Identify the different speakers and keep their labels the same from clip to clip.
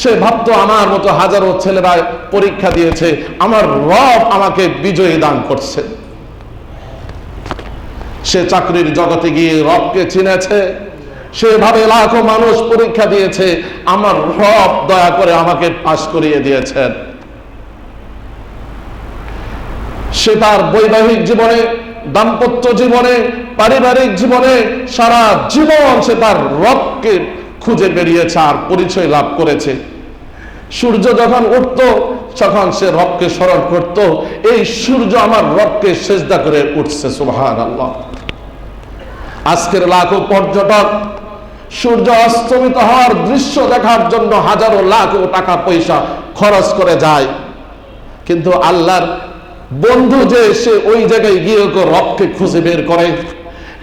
Speaker 1: সে ভাবতো আমার মতো হাজারো ছেলেরা পরীক্ষা দিয়েছে, আমার রব আমাকে বিজয়ী দান করছে। সে চাকরির জগতে গিয়ে রবকে চিনেছে, সেভাবে লাখো মানুষ পরীক্ষা দিয়েছে, আমার রব দয়া করে আমাকে পাশ করিয়ে দিয়েছেন। সে তার বৈবাহিক জীবনে, দাম্পত্য জীবনে, পারিবারিক জীবনে, সারা জীবন সে তার রবকে খুঁজে বেরিয়েছে আর পরিচয় লাভ করেছে। সূর্য যখন উঠত, তখন সে রবকে স্মরণ করত, এই সূর্য আমার রবকে সেজদা করে উঠছে সুবহান আল্লাহ আজকের লাখো পর্যটক, সূর্য অস্তমিত হওয়ার দৃশ্য দেখার জন্য হাজারো লাখো টাকা পয়সা খরচ করে যায়। কিন্তু আল্লাহর বন্ধু যে, সে ওই জায়গায় গিয়ে রবকে খুঁজে বের করে।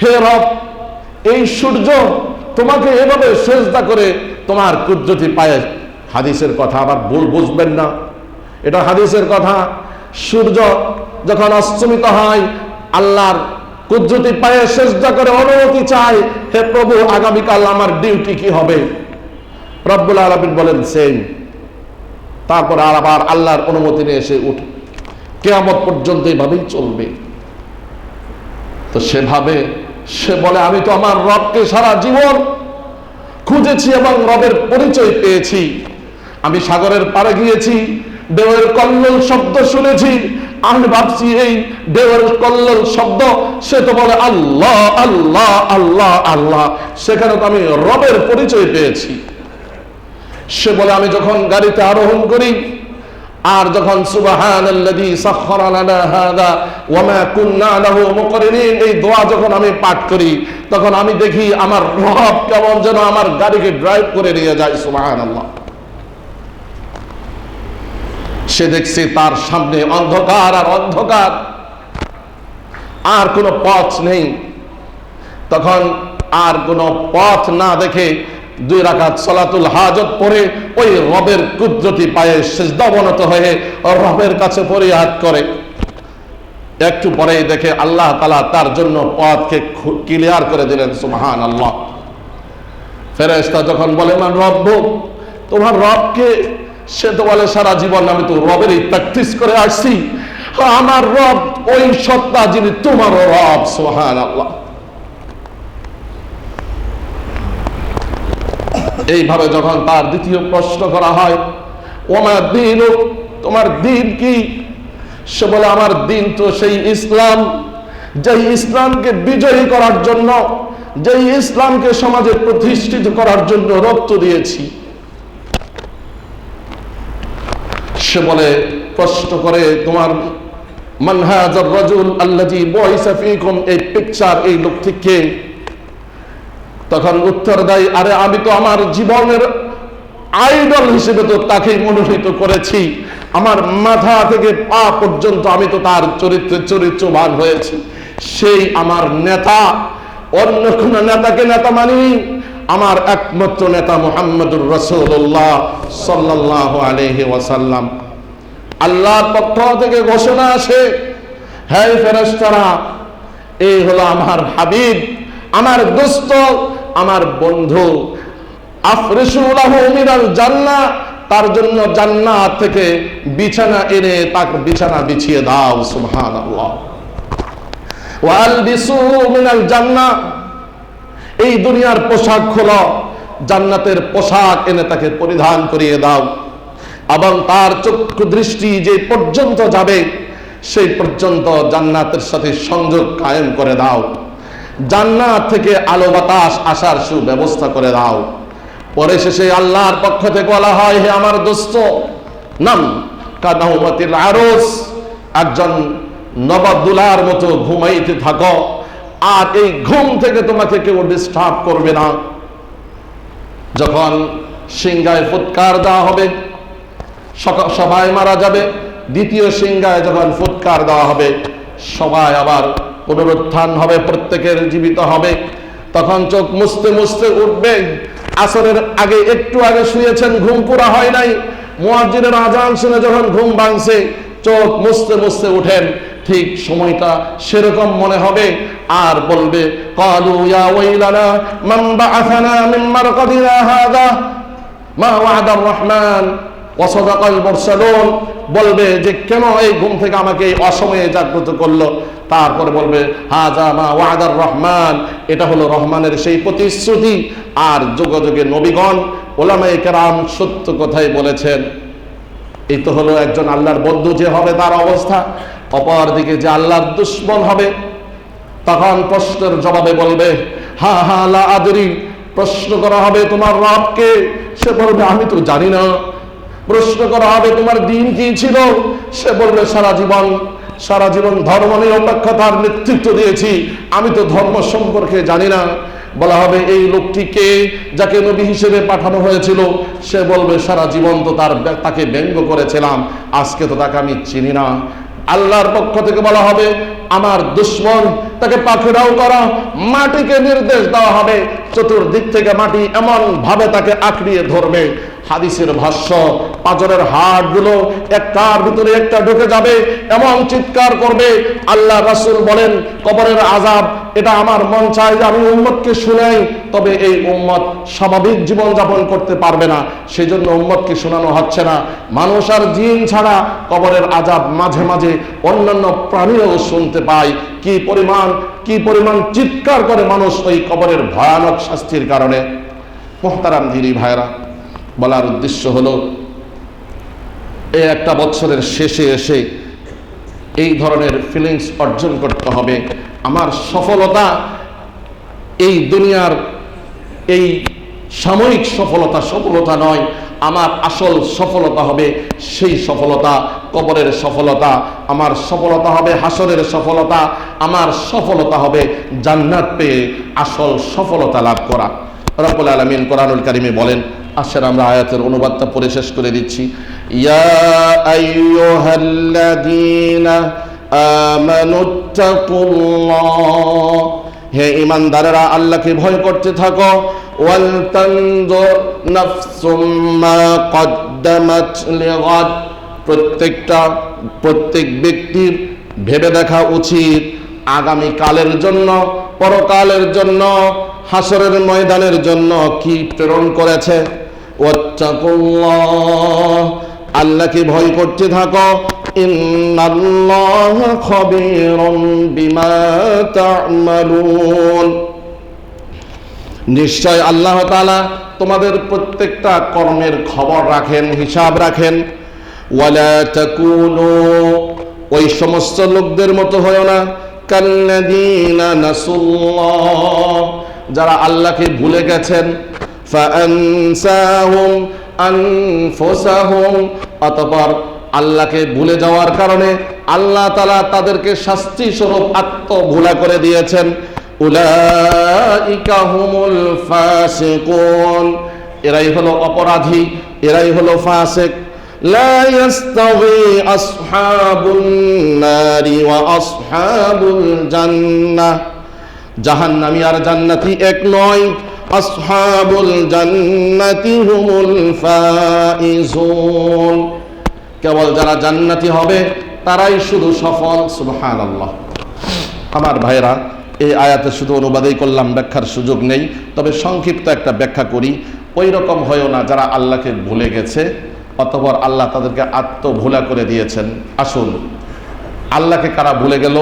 Speaker 1: হে রব, এই সূর্য তোমাকে এভাবে সেজদা করে তোমার কুদ্রতি পায়ে হাদিসের কথা আবার ভুল বুঝবেন না। এটা হাদিসের কথা। সূর্য যখন অস্তমিত হয়, আল্লাহর কুদ্রতি পায়ে সেজদা করে অনুমতি চায়, হে প্রভু, আগামীকাল আমার ডিউটি কি হবে? রব্বুল আলমিন বলেন সেম তারপর আর আবার আল্লাহর অনুমতি নিয়ে এসে উঠে কেয়ামত পর্যন্ত এইভাবেই চলবে। তো সেভাবে সে বলে, আমি তো আমার রবকে সারা জীবন খুঁজেছি এবং রবের পরিচয় পেয়েছি। আমি সাগরের পাড়ে গিয়েছি, দেওয়ের কল্লোল শব্দ শুনেছি। আমি ভাবছি, এই দেওয়ের কল্লোল শব্দ, সে তো বলে, আল্লাহ আল্লাহ আল্লাহ আল্লাহ। সেখানে তো আমি রবের পরিচয় পেয়েছি। সে বলে, আমি যখন গাড়িতে আরোহণ করি আর যখন সুবহানাল্লাযী সাখখারা লানা হাযা ওয়া মা কুন্না লাহু মুকরিনিন, এই দোয়া যখন আমি পাঠ করি, তখন আমি দেখি আমার রব কেমন যেন আমার গাড়িকে ড্রাইভ করে নিয়ে যায়, সুবহানাল্লাহ। সে দেখছে তার সামনে অন্ধকার আর অন্ধকার, আর কোনো পথ নেই। তখন আর কোনো পথ না দেখে দুই রাকাত সলাতুল হাজত পরে ওই রবের কুদরতি পায়ে সেজদাবনত হয়ে রবের কাছে ফরিয়াদ করে। একটু পরেই দেখে আল্লাহ তালা তার জন্য পথকে ক্লিয়ার করে দিলেন সুবহান আল্লাহ ফেরেস্তা যখন বলে, মান রব্ব, তোমার রবকে সে তো বলে সারা জীবন আমি তো রবেরই প্র্যাকটিস করে আসছি। আমার রব ওই সত্তা যিনি তোমারও রব সোহান আল্লাহ এইভাবে যখন তার দ্বিতীয় প্রশ্ন করা হয় ওমার দিন, তোমার দিন কি? সে বলে, আমার দিন তো সেই ইসলাম, যেই ইসলামকে বিজয়ী করার জন্য, যেই ইসলামকে সমাজে প্রতিষ্ঠিত করার জন্য রক্ত দিয়েছি। সে বলে, প্রশ্ন করে তোমার মানহাজার রাজুল আল্লাজি বয়সাফিকুম এই পিকচার এই লোকটি কে তখন উত্তর দেয়, আরে আমি তো আমার জীবনের আইডল হিসেবে তো তাকেই মনোনীত করেছি। আমার মাথা থেকে পা পর্যন্ত আমি তো তার চরিত্রে চরিত্রবান হয়েছি। সেই আমার নেতা, অন্য কোন নেতাকে নেতা মানি আমার একমাত্র নেতা মোহাম্মদুর রসুল্লাহ সাল্লাহ আলহি ওয়াসাল্লাম। আল্লাহর পক্ষ থেকে ঘোষণা আসে হ্যাঁ ফেরেস্তারা এই হলো আমার হাবিব, আমার দোস্ত আমার বন্ধু। জান্না, তার জন্য জান্নাত থেকে বিছানা এনে তাকে বিছানা বিছিয়ে দাও মিনাল জান্নাহ এই দুনিয়ার পোশাক খোলো, জান্নাতের পোশাক এনে তাকে পরিধান করিয়ে দাও। এবং তার চক্ষু দৃষ্টি যে পর্যন্ত যাবে, সেই পর্যন্ত জান্নাতের সাথে সংযোগ কায়েম করে দাও। জান্নাত থেকে আলো বাতাস আসার সুব্যবস্থা করে দাও। পরে শেষে আল্লাহর পক্ষ থেকে বলা হয়, হে আমার দোস্ত, নাম কানাউমাতিল আরস। একজন নবাবদুলার মতো ঘুমাইতে থাকো। আর এই ঘুম থেকে তোমাকে কেউ ডিস্টার্ব করবে না। যখন সিংহায় ফুৎকার দেওয়া হবে সবাই মারা যাবে। দ্বিতীয় সিংহায় যখন ফুৎকার দেওয়া হবে, সবাই আবার পুনরুত্থান হবে, প্রত্যেকের জীবিত হবে। তখন চোখ মুছতে মুছতে উঠবে। আসরের আগে, একটু আগে শুয়েছেন, ঘুম পুরা হয় নাই। মুয়াজ্জিনের আজান শুনে যখন ঘুম ভাঙছে, চোখ মুছতে মুছতে উঠেন। ঠিক সময়টা সেরকম মনে হবে। আর বলবে, কালু ইয়া ওয়াইলানা, মান বাআসানা মিন মারকাদিনা মা ওয়াদার রহমান। বলবে যে, কেন এই ঘুম থেকে আমাকে এই অসময়ে জাগ্রত করল? তারপরে বলবে হাজা মা ওয়াদার রহমান। এটা হলো রহমানের সেই প্রতিশ্রুতি। আর যুগ যুগে নবীগণ, ওলামায়ে কেরাম সত্য কথাই বলেছেন। এই তো হলো একজন আল্লাহর বন্ধু যে হবে তার অবস্থা। অপর দিকে যে আল্লাহর দুশ্মন হবে, তখন প্রশ্নের জবাবে বলবে, হা হা, লা আদরি। প্রশ্ন করা হবে, তোমার রবকে? সে বলবে, আমি তো জানি না। প্রশ্ন করা হবে, তোমার দিন কি ছিল? সে বলবে সারা জীবন সারা জীবন ধর্ম নিরপেক্ষতার নেতৃত্ব দিয়েছি। আমি তো ধর্ম সম্পর্কে জানি না। বলা হবে, এই লোকটিকে যাকে নবী হিসেবে পাঠানো হয়েছিল? সে বলবে, সারা জীবন তো তার তাকে ব্যঙ্গ করেছিলাম, আজকে তো তাকে আমি চিনি না। আল্লাহর পক্ষ থেকে বলা হবে, আমার দুশ্মন তাকে পাখিরাও করা। মাটিকে নির্দেশ দেওয়া হবে। চতুর্দিক থেকে মাটি এমন ভাবে তাকে আঁকড়িয়ে ধরবে। হাদিসের ভাষ্য, পাজরের হাটগুলো একটার ভিতরে একটা ঢুকে যাবে, এমন চিৎকার করবে। আল্লাহ রাসূল বলেন, কবরের আজাব এটা আমার মন চায় যে আমি উম্মতকে শুনাই, তবে এই উম্মত স্বাভাবিক জীবন যাপন করতে পারবে না। সেই জন্য উম্মতকে শোনানো হচ্ছে না। মানুষ আর জিন ছাড়া কবরের আজাব মাঝে মাঝে অন্যান্য প্রাণীও শুনতে পায়। কি পরিমাণ কি পরিমাণ চিৎকার করে মানুষ ওই কবরের ভয়ানক শাস্তির কারণে? মোহতারাম ধীরি ভাইরা বলার উদ্দেশ্য হলো এই একটা বছরের শেষে এসে এই ধরনের ফিলিংস অর্জন করতে হবে। আমার সফলতা এই দুনিয়ার এই সাময়িক সফলতা সফলতা নয় আমার আসল সফলতা হবে সেই সফলতা, কবরের সফলতা, আমার সফলতা হবে হাসরের সফলতা, আমার সফলতা হবে জান্নাত পেয়ে আসল সফলতা লাভ করা। রব্বুল আলমিন কোরআনুল কারিমে বলেন, আসেন আমরা আয়াতের অনুবাদটা পড়ে শেষ করে দিচ্ছি। ইয়া আমানুত্তাকুল্লাহ হে ইমানদারেরা, আল্লাহকে ভয় করতে থাকো। প্রত্যেকটা, প্রত্যেক ব্যক্তির ভেবে দেখা উচিত আগামী কালের জন্য, পরকালের জন্য হাসরের ময়দানের জন্য কি প্রেরণ করেছে। আল্লাহকে ভয় করতে থাকো। ইন্নাল্লাহ খবীরুম বিমা তা'মালুন। নিশ্চয় আল্লাহ তাআলা তোমাদের প্রত্যেকটা কর্মের খবর রাখেন, হিসাব রাখেন। ওয়ালা তাকুনু ওই সমস্ত লোকদের মতো হয় না। কাল্লাযীনা নাসুল্লাহ, যারা আল্লাহকে ভুলে গেছেন। ফাআনসাহুম, আনফুসাহুম, অতঃপর আল্লাহকে ভুলে যাওয়ার কারণে আল্লাহ তালা তাদেরকে শাস্তি স্বরূপ আত্মভোলা করে দিয়েছেন। উলাইকাহুমুল ফাসিকুন। এরাই হলো অপরাধী, এরাই হলো ফাসিক। লা ইয়াস্তাওয়ি আসহাবুন নারি ওয়া আসহাবুল জান্নাহ আর জান্নাতি এক নয়। আসহাবুল জান্নাতি হুমুল ফাইজুন। কেবল যারা জান্নাতি হবে, তারাই শুধু সফল, সুবহানাল্লাহ। আমার ভাইরা এই আয়াতে শুধু অনুবাদেই করলাম, ব্যাখ্যার সুযোগ নেই। তবে সংক্ষিপ্ত একটা ব্যাখ্যা করি। ওই রকম হয়েও না যারা আল্লাহকে ভুলে গেছে, অতপর আল্লাহ তাদেরকে আত্মভোলা করে দিয়েছেন। আসুন, আল্লাহকে কারা ভুলে গেল?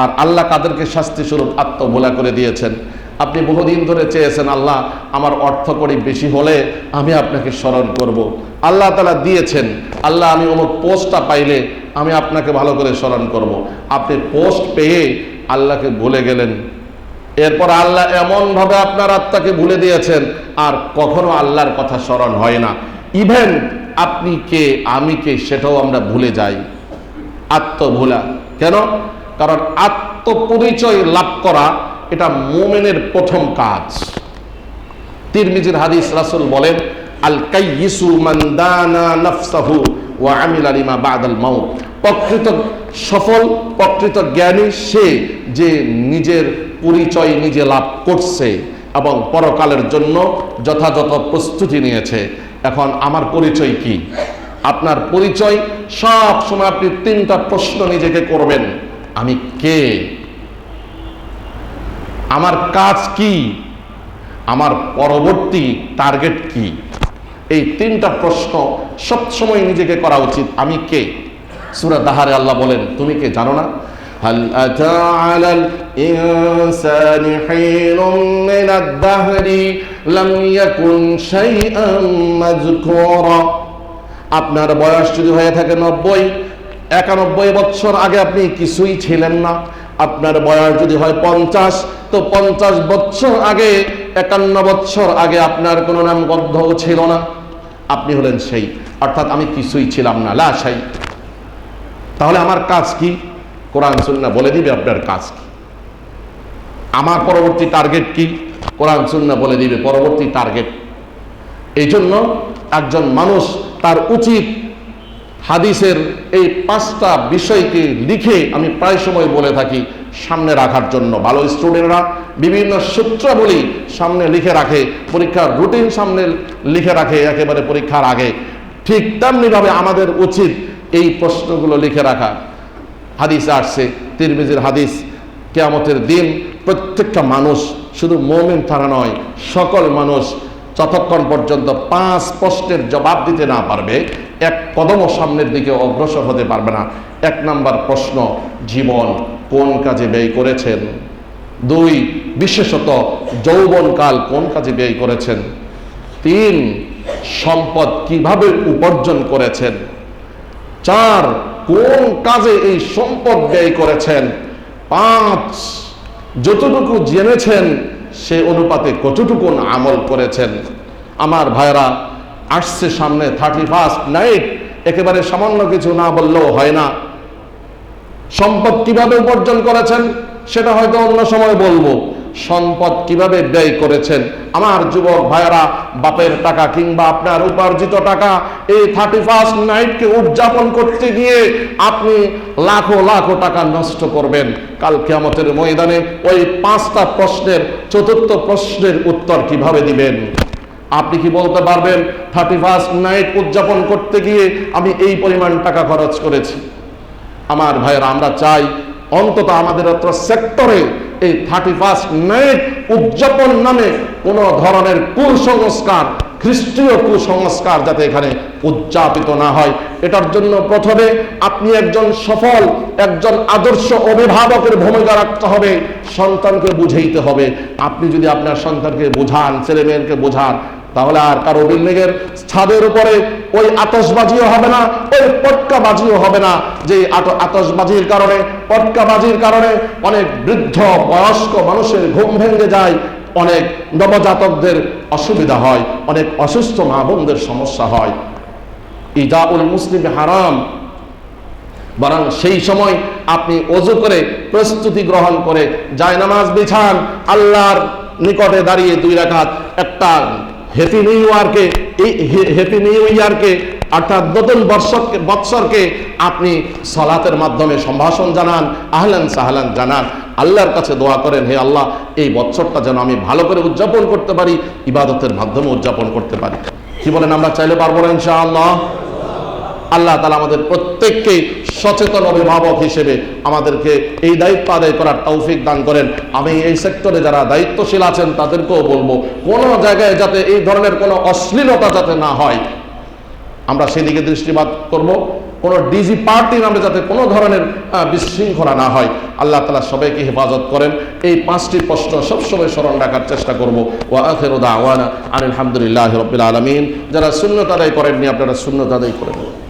Speaker 1: আর আল্লাহ কাদেরকে শাস্তি স্বরূপ আত্মভোলা করে দিয়েছেন? আপনি বহুদিন ধরে চেয়েছেন, আল্লাহ, আমার অর্থ করি বেশি হলে আমি আপনাকে স্মরণ করব। আল্লাহ তালা দিয়েছেন, আল্লাহ, আমি অমুক পোস্টটা পাইলে আমি আপনাকে ভালো করে স্মরণ করব। আপনি পোস্ট পেয়ে আল্লাহকে ভুলে গেলেন। এরপর আল্লাহ এমনভাবে আপনার আত্মাকে ভুলে দিয়েছেন, আর কখনো আল্লাহর কথা স্মরণ হয় না। ইভেন আপনি কে, আমি কে, সেটাও আমরা ভুলে যাই। আত্মভোলা। কেন? কারণ আত্মপরিচয় লাভ করা এটা মোমেনের প্রথম কাজ। তিরমিজির হাদিস রাসুল বলেন আল কাইয়িসু মান দানা নাফসাহু ওয়া আমিলা লিমা বাদাল মাউত। প্রকৃত সফল, প্রকৃত জ্ঞানী সে যে নিজের পরিচয় নিজে লাভ করছে এবং পরকালের জন্য যথাযথ প্রস্তুতি নিয়েছে। এখন আমার পরিচয় কি? আপনার পরিচয় সব সময় আপনি তিনটা প্রশ্ন নিজেকে করবেন। আমি কে? আমার কাজ কি আমার পরবর্তী টার্গেট কি এই তিনটা প্রশ্ন সবসময় নিজেকে করা উচিত আমি কে সুরা দাহারে আল্লাহ বলেন তুমি কে জানো না هل أتى على الإنسان حين من الدهر لم يكن شيئا مذكورا আপনার বয়স যদি হয়ে থাকে নব্বই একানব্বই বছর আগে আপনি কিছুই ছিলেন না আপনার বয়স যদি হয় পঞ্চাশ, তো পঞ্চাশ বছর আগে, একান্ন বছর আগে আপনার কোনো নাম গদ্ধও ছিল না। আপনি হলেন সেই। অর্থাৎ আমি কিছুই ছিলাম না লাশাই তাহলে আমার কাজ কি? কোরআন সুন্না বলে দিবে আপনার কাজ কি? আমার পরবর্তী টার্গেট কি? কোরআন সুন্না বলে দিবে পরবর্তী টার্গেট এই জন্য একজন মানুষ তার উচিত হাদিসের এই পাঁচটা বিষয়কে লিখে আমি প্রায় সময় বলে থাকি সামনে রাখার জন্য। ভালো স্টুডেন্টরা বিভিন্ন সূত্রাবলী সামনে লিখে রাখে, পরীক্ষার রুটিন সামনে লিখে রাখে, একেবারে পরীক্ষার আগে। ঠিক তেমনিভাবে আমাদের উচিত এই প্রশ্নগুলো লিখে রাখা। হাদিস আসছে, তিরমিজির হাদিস, কেয়ামতের দিন প্রত্যেকটা মানুষ, শুধু মোমেন তারা নয়, সকল মানুষ যতক্ষণ পর্যন্ত পাঁচ প্রশ্নের জবাব দিতে না পারবে এক কদমও সামনের দিকে অগ্রসর হতে পারবে না। এক নাম্বার প্রশ্ন, জীবন কোন কাজে ব্যয় করেছেন? দুই, বিশেষত যৌবনকাল কোন কাজে ব্যয় করেছেন? তিন, সম্পদ কীভাবে উপার্জন করেছেন? চার, কোন কাজে এই সম্পদ ব্যয় করেছেন? পাঁচ, যতটুকু জেনেছেন, সে অনুপাতে কতটুকু আমল করেছেন? আমার ভাইরা আসছে সামনে থার্টি ফার্স্ট নাইট একেবারে সামান্য কিছু না বললেও হয় না। সম্পদ কীভাবে উপার্জন করেছেন, সেটা হয়তো অন্য সময় বলব। সম্পদ কীভাবে ব্যয় করেছেন? আমার যুবক ভাইয়েরা, বাপের টাকা কিংবা আপনার উপার্জিত টাকা, এই থার্টি ফার্স্ট নাইটকে উদযাপন করতে গিয়ে আপনি লাখো লাখো টাকা নষ্ট করবেন। কাল কেয়ামতের ময়দানে ওই পাঁচটা প্রশ্নের, চতুর্থ প্রশ্নের উত্তর কীভাবে দিবেন? আপনি কি বলতে পারবেন? থার্টি ফার্স্ট নাইট উদযাপন করতে গিয়ে আমি এই পরিমাণ টাকা খরচ করেছি। আমার ভাইয়েরা, আমরা চাই অন্তত আমাদের অত্র সেক্টরে এই থার্টি ফার্স্ট নাইট উদযাপন নামে কোন ধরনের কুসংস্কার, খ্রিস্টীয় কুসংস্কার যাতে এখানে উদযাপিত না হয়। এটার জন্য প্রথমে আপনি একজন সফল, একজন আদর্শ অভিভাবকের ভূমিকা রাখতে হবে, সন্তানকে বুঝাইতে হবে। আপনি যদি আপনার সন্তানকে বোঝান ছেলে মেয়েকে বোঝান তাহলে আর কারও বিল্ডিং ছাদের উপরে ওই আতসবাজিও হবে না, ওই পটকাবাজিও হবে না যে আতসবাজির কারণে, পটকাবাজির কারণে অনেক বৃদ্ধ, বয়স্ক মানুষের ঘুম ভেঙে যায়, অনেক নবজাতকদের অসুবিধা হয়, অনেক অসুস্থ মা বোনদের সমস্যা হয়। ইজাউল মুসলিম হারাম। বরং সেই সময় আপনি অজু করে প্রস্তুতি গ্রহণ করে জায়নামাজ বিছান, আল্লাহর নিকটে দাঁড়িয়ে দুই রাকাত একটা হ্যাপি নিউ এই হ্যাপি নিউ ইয়ারকে অর্থাৎ নতুন বৎসরকে বৎসরকে আপনি সালাতের মাধ্যমে সম্ভাষণ জানান, আহলান সাহলান জানান। আল্লাহর কাছে দোয়া করেন, হে আল্লাহ, এই বৎসরটা যেন আমি ভালো করে উদযাপন করতে পারি, ইবাদতের মাধ্যমে উদযাপন করতে পারি। কি বলেন আমরা চাইলে পারব না ইনশাআল্লাহ? আল্লাহ তালা আমাদের প্রত্যেককে সচেতন অভিভাবক হিসেবে আমাদেরকে এই দায়িত্ব আদায় করার তৌফিক দান করেন। আমি এই সেক্টরে যারা দায়িত্বশীল আছেন তাদেরকেও বলব, কোনো জায়গায় যাতে এই ধরনের কোনো অশ্লীলতা যাতে না হয়, আমরা সেদিকে দৃষ্টিপাত করব। কোনো ডিজি পার্টি নামে যাতে কোনো ধরনের বিশৃঙ্খলা না হয়, আল্লাহ তালা সবাইকে হেফাজত করেন। এই পাঁচটি প্রশ্ন সবসময় স্মরণ রাখার চেষ্টা করব। ও আখের আওয়ানা আলহামদুলিল্লাহ রবিল আলমিন। যারা শূন্যতা আদায় করেননি, আপনারা শূন্যতা আদায় করে দেবেন